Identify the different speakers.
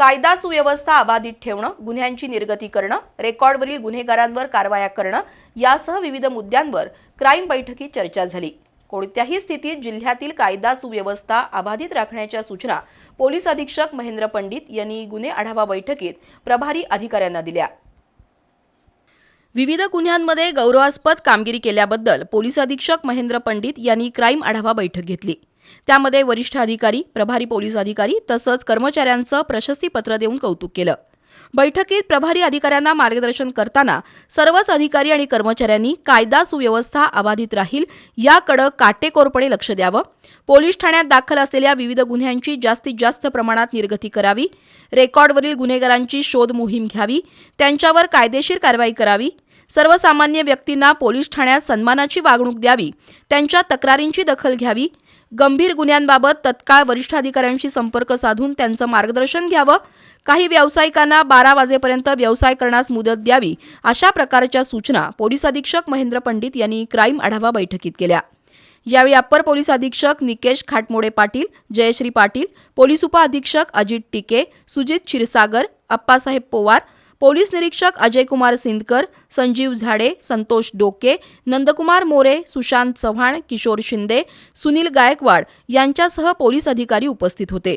Speaker 1: कायदा सुव्यवस्था अबाधित ठेवणं गुन्ह्यांची निर्गती करणं रेकॉर्डवरील गुन्हेगारांवर कारवाया करणं यासह विविध मुद्द्यांवर क्राईम बैठकीत चर्चा झाली. कोणत्याही स्थितीत जिल्ह्यातील कायदा सुव्यवस्था अबाधित राखण्याच्या सूचना पोलीस अधीक्षक महेंद्र पंडित यांनी गुन्हे आढावा बैठकीत प्रभारी अधिकाऱ्यांना दिल्या. विविध गुन्ह्यांमध्ये गौरवास्पद कामगिरी केल्याबद्दल पोलीस अधीक्षक महेंद्र पंडित यांनी क्राईम आढावा बैठक घेतली. त्यामध्ये वरिष्ठ अधिकारी प्रभारी पोलीस अधिकारी तसंच कर्मचाऱ्यांचं प्रशस्तीपत्र देऊन कौतुक केलं. बैठकीत प्रभारी अधिकाऱ्यांना मार्गदर्शन करताना सर्वच अधिकारी आणि कर्मचाऱ्यांनी कायदा सुव्यवस्था अबाधित राहील याकडे काटेकोरपणे लक्ष द्यावं. पोलीस ठाण्यात दाखल असलेल्या विविध गुन्ह्यांची जास्तीत जास्त प्रमाणात निर्गती करावी. रेकॉर्डवरील गुन्हेगारांची शोध मोहीम घ्यावी. त्यांच्यावर कायदेशीर कारवाई करावी. सर्वसामान्य व्यक्तींना पोलीस ठाण्यात सन्मानाची वागणूक द्यावी. त्यांच्या तक्रारींची दखल घ्यावी. गंभीर गुन्ह्यांबाबत तत्काळ वरिष्ठ अधिकाऱ्यांशी संपर्क साधून त्यांचं मार्गदर्शन घ्यावं. काही व्यावसायिकांना बारा वाजेपर्यंत व्यवसाय करण्यास मुदत द्यावी अशा प्रकारच्या सूचना पोलीस अधीक्षक महेंद्र पंडित यांनी क्राईम आढावा बैठकीत केल्या. यावेळी अप्पर पोलीस अधीक्षक निकेश खाटमोडे पाटील जयश्री पाटील पोलीस उपअधीक्षक अजित टिके सुजित क्षीरसागर अप्पासाहेब पोवार पोलीस निरीक्षक अजयकुमार सिंदकर संजीव झाडे संतोष डोके नंदकुमार मोरे सुशांत चव्हाण किशोर शिंदे सुनील गायकवाड यांच्यासह पोलीस अधिकारी उपस्थित होते.